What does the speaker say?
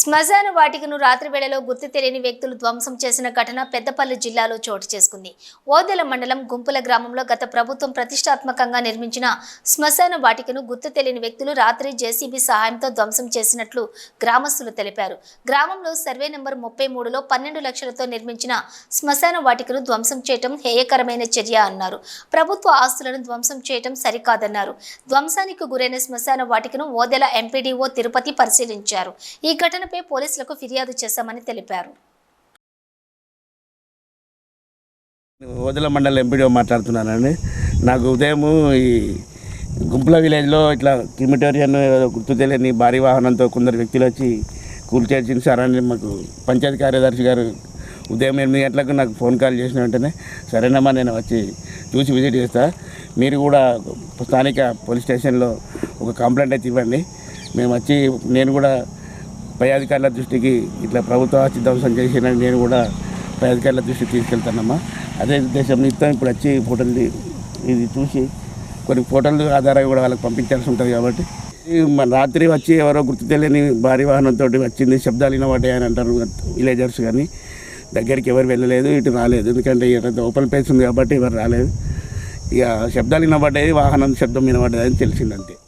శ్మశాన వాటికను రాత్రి వేళలో గుర్తు తెలియని వ్యక్తులు ధ్వంసం చేసిన ఘటన పెద్దపల్లి జిల్లాలో చోటు చేసుకుంది. ఓదెల మండలం గుంపుల గ్రామంలో గత ప్రభుత్వం ప్రతిష్టాత్మకంగా నిర్మించిన శ్మశాన వాటికను గుర్తు తెలియని వ్యక్తులు రాత్రి జేసీబీ సహాయంతో ధ్వంసం చేసినట్లు గ్రామస్తులు తెలిపారు. గ్రామంలో సర్వే నెంబర్ ముప్పై మూడులో పన్నెండు లక్షలతో నిర్మించిన శ్మశాన వాటికను ధ్వంసం చేయటం హేయకరమైన చర్య అన్నారు. ప్రభుత్వ ఆస్తులను ధ్వంసం చేయటం సరికాదన్నారు. ధ్వంసానికి గురైన శ్మశాన వాటికను ఓదెల ఎంపీడీఓ తిరుపతి పరిశీలించారు. ఈ ఘటన ఘటనపై పోలీసులకు ఫిర్యాదు చేశామని తెలిపారు. ఓదల మండలం ఎంపీడీఓ మాట్లాడుతున్నానండి. నాకు ఉదయం ఈ గుంపుల విలేజ్లో ఇట్లా క్రిమిటోరియన్ గుర్తు తెలియని భారీ వాహనంతో కొందరు వ్యక్తులు వచ్చి కూల్చేసించారని మాకు పంచాయతీ కార్యదర్శి గారు ఉదయం ఎనిమిది గంటలకు నాకు ఫోన్ కాల్ చేసిన వెంటనే సరేనమ్మా నేను వచ్చి చూసి విజిట్ చేస్తా. మీరు కూడా స్థానిక పోలీస్ స్టేషన్లో ఒక కంప్లైంట్ అయితే ఇవ్వండి. మేము వచ్చి నేను కూడా పై అధికారుల దృష్టికి ఇట్లా ప్రభుత్వ ఆస్తి ధ్వంసం చేసిన నేను కూడా పై అధికారుల దృష్టికి తీసుకెళ్తానమ్మా. అదే ఉద్దేశం నిమిత్తం ఇప్పుడు వచ్చి ఫోటోలు ఇది చూసి కొన్ని ఫోటోలు ఆధారంగా కూడా వాళ్ళకి పంపించాల్సి ఉంటుంది కాబట్టి. మన రాత్రి వచ్చి ఎవరో గుర్తు తెలియని భారీ వాహనంతో వచ్చింది శబ్దాలు వినబడ్డాయి అని అంటారు విలేజర్స్ కానీ. దగ్గరికి ఎవరు వెళ్ళలేదు ఇటు రాలేదు. ఎందుకంటే ఓపెన్ ప్లేస్ ఉంది కాబట్టి ఎవరు రాలేదు. ఇక శబ్దాలు వినబడ్డాయి వాహనం శబ్దం వినబడ్డాయి అని తెలిసిందంతే.